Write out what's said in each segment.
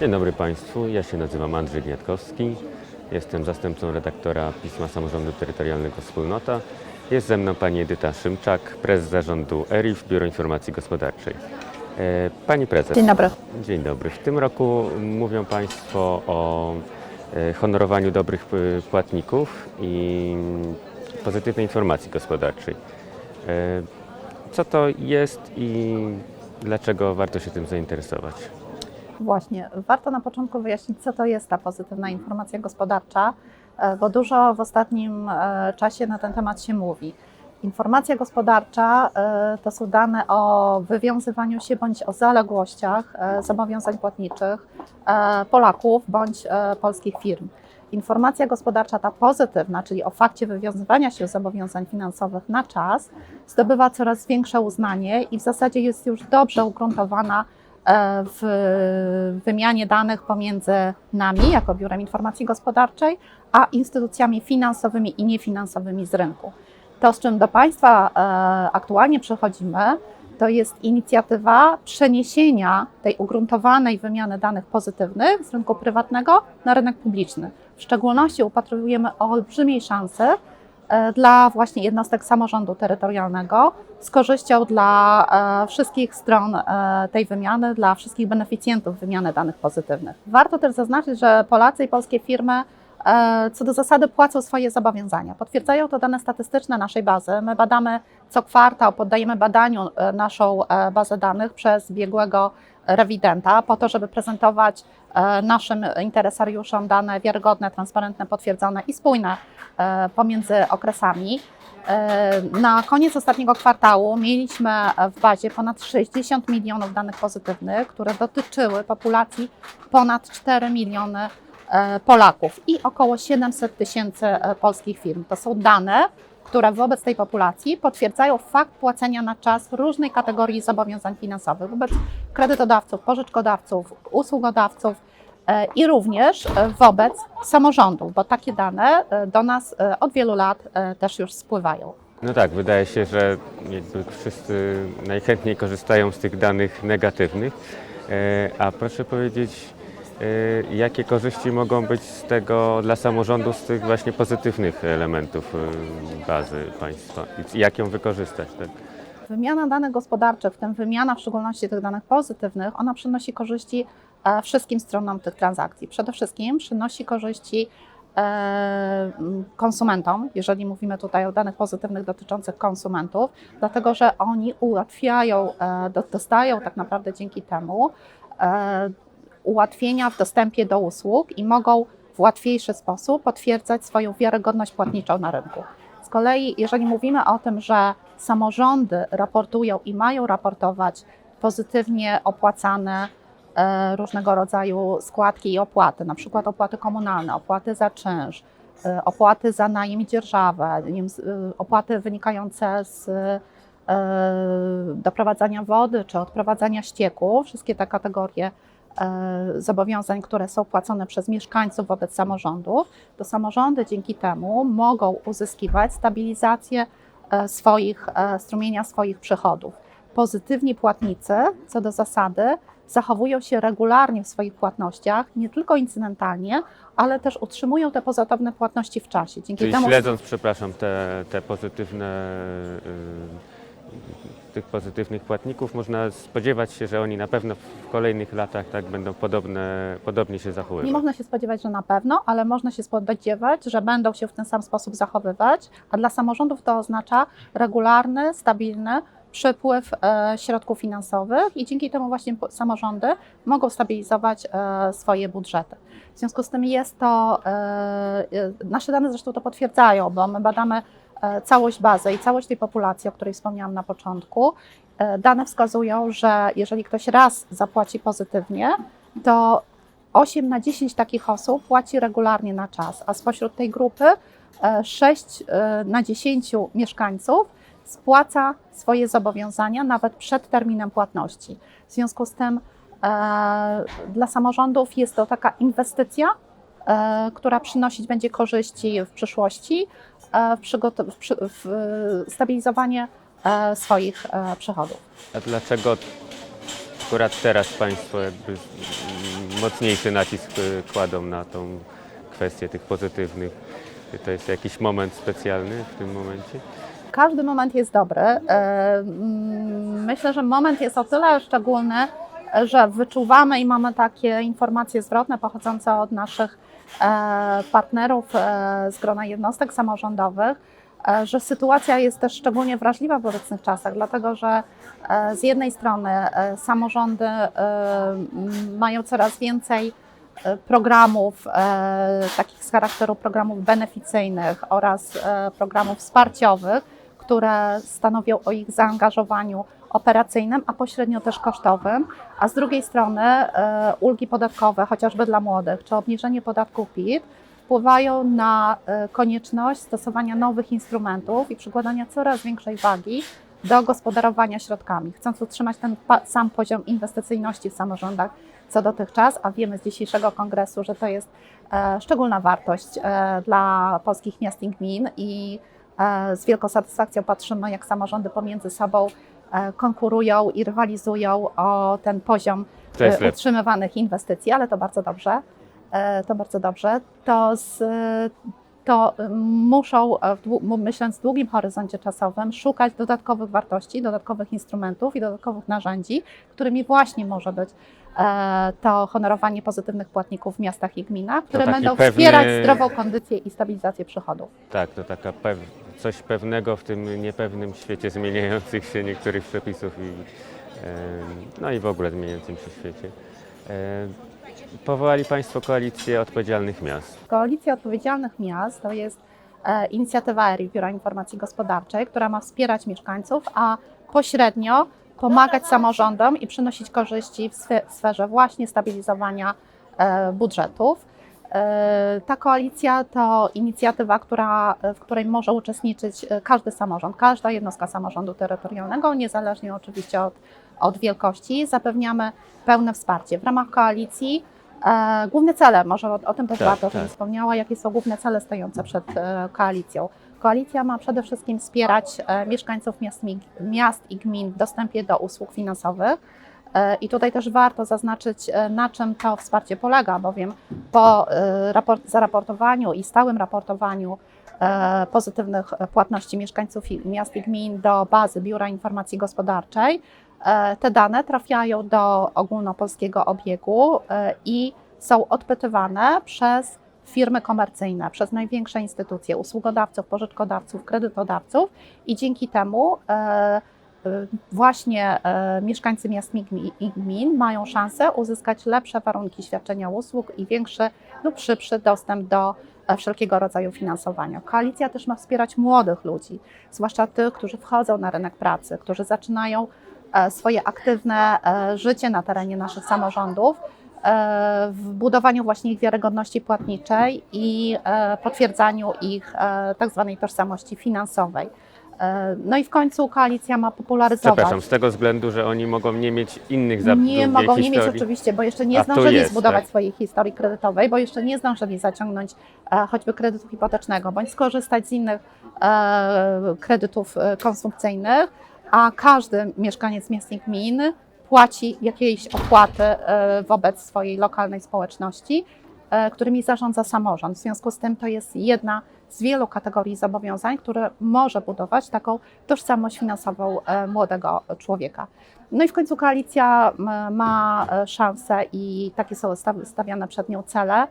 Dzień dobry Państwu, ja się nazywam Andrzej Gniatkowski. Jestem zastępcą redaktora Pisma Samorządu Terytorialnego Wspólnota. Jest ze mną pani Edyta Szymczak, prezes zarządu ERIF, Biuro Informacji Gospodarczej. E, Pani prezes. Dzień dobry. Dzień dobry. W tym roku mówią Państwo o e, honorowaniu dobrych p- płatników i pozytywnej informacji gospodarczej. E, Co to jest i dlaczego warto się tym zainteresować? Właśnie, warto na początku wyjaśnić, co to jest ta pozytywna informacja gospodarcza, e, bo dużo w ostatnim e, czasie na ten temat się mówi. Informacja gospodarcza e, to są dane o wywiązywaniu się bądź o zaległościach zobowiązań płatniczych Polaków bądź polskich firm. Informacja gospodarcza ta pozytywna, czyli o fakcie wywiązywania się zobowiązań finansowych na czas, zdobywa coraz większe uznanie i w zasadzie jest już dobrze ugruntowana w wymianie danych pomiędzy nami, jako Biurem Informacji Gospodarczej, a instytucjami finansowymi i niefinansowymi z rynku. To, z czym do Państwa e, aktualnie przechodzimy, to jest inicjatywa przeniesienia tej ugruntowanej wymiany danych pozytywnych z rynku prywatnego na rynek publiczny. W szczególności upatrujemy olbrzymiej szansy e, dla właśnie jednostek samorządu terytorialnego z korzyścią dla e, wszystkich stron e, tej wymiany, dla wszystkich beneficjentów wymiany danych pozytywnych. Warto też zaznaczyć, że Polacy i polskie firmy e, co do zasady płacą swoje zobowiązania. Potwierdzają to dane statystyczne naszej bazy. My badamy co kwartał, poddajemy badaniu e, naszą e, bazę danych przez biegłego rewidenta po to, żeby prezentować e, naszym interesariuszom dane wiarygodne, transparentne, potwierdzone i spójne e, pomiędzy okresami. E, Na koniec ostatniego kwartału mieliśmy w bazie ponad 60 milionów danych pozytywnych, które dotyczyły populacji ponad 4 miliony Polaków i około 700 tysięcy polskich firm. To są dane, które wobec tej populacji potwierdzają fakt płacenia na czas różnej kategorii zobowiązań finansowych wobec kredytodawców, pożyczkodawców, usługodawców e, i również e, wobec samorządów, bo takie dane e, do nas od wielu lat też już spływają. No tak, wydaje się, że wszyscy najchętniej korzystają z tych danych negatywnych. A proszę powiedzieć, jakie korzyści mogą być z tego dla samorządu, z tych właśnie pozytywnych elementów e, bazy państwa i jak ją wykorzystać? Tak? Wymiana danych gospodarczych, w tym wymiana w szczególności tych danych pozytywnych, ona przynosi korzyści e, wszystkim stronom tych transakcji. Przede wszystkim przynosi korzyści e, konsumentom, jeżeli mówimy tutaj o danych pozytywnych dotyczących konsumentów, dlatego że oni ułatwiają, e, do- dostają tak naprawdę dzięki temu ułatwienia w dostępie do usług i mogą w łatwiejszy sposób potwierdzać swoją wiarygodność płatniczą na rynku. Z kolei, jeżeli mówimy o tym, że samorządy raportują i mają raportować pozytywnie opłacane e, różnego rodzaju składki i opłaty, na przykład opłaty komunalne, opłaty za czynsz, e, opłaty za najem i dzierżawę, e, opłaty wynikające z doprowadzania wody czy odprowadzania ścieku, wszystkie te kategorie zobowiązań, które są płacone przez mieszkańców wobec samorządów, to samorządy dzięki temu mogą uzyskiwać stabilizację e, swoich, e, strumienia swoich przychodów. Pozytywni płatnicy, co do zasady, zachowują się regularnie w swoich płatnościach, nie tylko incydentalnie, ale też utrzymują te pozytywne płatności w czasie. Dzięki Czyli temu śledząc, przepraszam, te, te pozytywne, y, tych pozytywnych płatników, można spodziewać się, że oni na pewno w kolejnych latach tak będą podobne, podobnie się zachowywać. Nie można się spodziewać, że na pewno, ale można się spodziewać, że będą się w ten sam sposób zachowywać, a dla samorządów to oznacza regularny, stabilny przypływ e, środków finansowych i dzięki temu właśnie samorządy mogą stabilizować e, swoje budżety. W związku z tym jest to, e, nasze dane zresztą to potwierdzają, bo my badamy całość bazy i całość tej populacji, o której wspomniałam na początku. E, Dane wskazują, że jeżeli ktoś raz zapłaci pozytywnie, to 8 na 10 takich osób płaci regularnie na czas, a spośród tej grupy e, 6 e, na 10 mieszkańców spłaca swoje zobowiązania nawet przed terminem płatności. W związku z tym e, dla samorządów jest to taka inwestycja, e, która przynosić będzie korzyści w przyszłości, e, w, przygotow- w, e, stabilizowanie e, swoich e, przychodów. A dlaczego akurat teraz Państwo jakby mocniejszy nacisk e, kładą na tą kwestię tych pozytywnych. Czy to jest jakiś moment specjalny w tym momencie? Każdy moment jest dobry. E, mm, Myślę, że moment jest o tyle szczególny, że wyczuwamy i mamy takie informacje zwrotne pochodzące od naszych e, partnerów e, z grona jednostek samorządowych, e, że sytuacja jest też szczególnie wrażliwa w obecnych czasach, dlatego że e, z jednej strony e, samorządy e, mają coraz więcej e, programów, e, takich z charakteru programów beneficyjnych oraz e, programów wsparciowych, które stanowią o ich zaangażowaniu operacyjnym, a pośrednio też kosztowym, a z drugiej strony e, ulgi podatkowe, chociażby dla młodych, czy obniżenie podatku PIT, wpływają na e, konieczność stosowania nowych instrumentów i przykładania coraz większej wagi do gospodarowania środkami, chcąc utrzymać ten sam poziom inwestycyjności w samorządach co dotychczas, a wiemy z dzisiejszego kongresu, że to jest e, szczególna wartość e, dla polskich miast i gmin i e, z wielką satysfakcją patrzymy, jak samorządy pomiędzy sobą konkurują i rywalizują o ten poziom e, utrzymywanych inwestycji, ale to bardzo dobrze. E, To bardzo dobrze. To, z, to e, muszą, e, myśląc w długim horyzoncie czasowym, szukać dodatkowych wartości, dodatkowych instrumentów i dodatkowych narzędzi, którymi właśnie może być e, to honorowanie pozytywnych płatników w miastach i gminach, które będą pewny- wspierać zdrową kondycję i stabilizację przychodów. Tak, to taka pew, coś pewnego w tym niepewnym świecie zmieniających się niektórych przepisów i, no i w ogóle zmieniającym się świecie. Powołali Państwo koalicję odpowiedzialnych miast. Koalicja Odpowiedzialnych Miast to jest e, inicjatywa ERI, Biura Informacji Gospodarczej, która ma wspierać mieszkańców, a pośrednio pomagać samorządom i przynosić korzyści w sfe- sferze właśnie stabilizowania e, budżetów. E, Ta koalicja to inicjatywa, która, w której może uczestniczyć e, każdy samorząd, każda jednostka samorządu terytorialnego, niezależnie oczywiście od, od wielkości. Zapewniamy pełne wsparcie. W ramach koalicji E, Główne cele, może o, o tym też Tak, warto, tak. wspomniała, jakie są główne cele stojące przed e, koalicją. Koalicja ma przede wszystkim wspierać e, mieszkańców miast, mi- miast i gmin w dostępie do usług finansowych. E, I tutaj też warto zaznaczyć, e, na czym to wsparcie polega, bowiem po e, raport, zaraportowaniu i stałym raportowaniu pozytywnych płatności mieszkańców miast i gmin do bazy Biura Informacji Gospodarczej, Te dane trafiają do ogólnopolskiego obiegu i są odpytywane przez firmy komercyjne, przez największe instytucje, usługodawców, pożyczkodawców, kredytodawców i dzięki temu właśnie e, mieszkańcy miast i gmi- i gmin mają szansę uzyskać lepsze warunki świadczenia usług i większy lub szybszy dostęp do e, wszelkiego rodzaju finansowania. Koalicja też ma wspierać młodych ludzi, zwłaszcza tych, którzy wchodzą na rynek pracy, którzy zaczynają e, swoje aktywne e, życie na terenie naszych samorządów w budowaniu właśnie ich wiarygodności płatniczej i potwierdzaniu ich tak zwanej tożsamości finansowej. E, No i w końcu koalicja ma popularyzować. Przepraszam, z tego względu, że oni mogą nie mieć innych za Nie mogą nie mieć historii. oczywiście, bo jeszcze nie A zdążyli jest, zbudować tak. swojej historii kredytowej, bo jeszcze nie zdążyli zaciągnąć e, choćby kredytu hipotecznego, bądź skorzystać z innych e, kredytów konsumpcyjnych, a każdy mieszkaniec miast i gmin płaci jakieś opłaty wobec swojej lokalnej społeczności, którymi zarządza samorząd. W związku z tym to jest jedna z wielu kategorii zobowiązań, które może budować taką tożsamość finansową e, młodego człowieka. No i w końcu koalicja ma e, szansę i takie są sta- stawiane przed nią cele,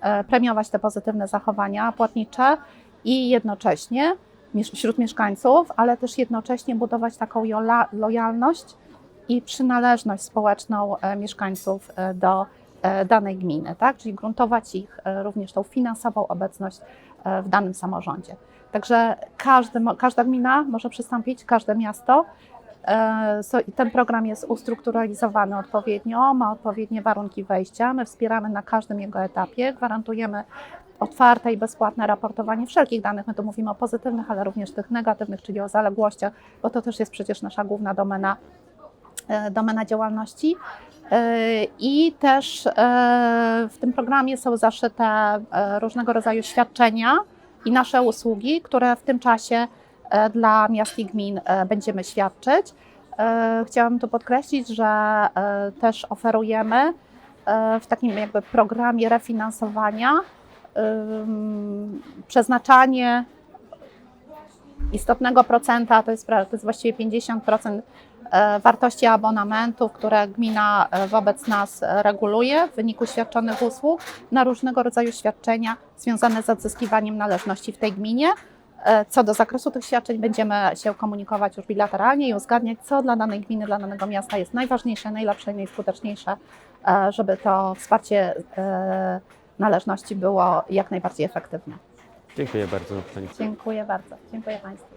e, premiować te pozytywne zachowania płatnicze i jednocześnie wśród mieszkańców, ale też jednocześnie budować taką lojalność i przynależność społeczną mieszkańców do danej gminy, tak? czyli gruntować ich również tą finansową obecność w danym samorządzie. Także każdy, każda gmina może przystąpić, każde miasto. E, Ten program jest ustrukturalizowany odpowiednio, ma odpowiednie warunki wejścia. My wspieramy na każdym jego etapie, gwarantujemy otwarte i bezpłatne raportowanie wszelkich danych. My tu mówimy o pozytywnych, ale również tych negatywnych, czyli o zaległościach, bo to też jest przecież nasza główna domena, e, domena działalności. E, I też e, w tym programie są zaszyte e, różnego rodzaju świadczenia i nasze usługi, które w tym czasie e, dla miast i gmin e, będziemy świadczyć. E, Chciałam tu podkreślić, że e, też oferujemy e, w takim jakby programie refinansowania przeznaczanie istotnego procenta, to jest, to jest właściwie 50% e, wartości abonamentów, które gmina e, wobec nas e, reguluje w wyniku świadczonych usług na różnego rodzaju świadczenia związane z odzyskiwaniem należności w tej gminie. E, Co do zakresu tych świadczeń będziemy się komunikować już bilateralnie i uzgadniać, co dla danej gminy, dla danego miasta jest najważniejsze, najlepsze i najskuteczniejsze, e, żeby to wsparcie e, należności było jak najbardziej efektywne. Dziękuję bardzo Pani. Dziękuję bardzo. Dziękuję Państwu.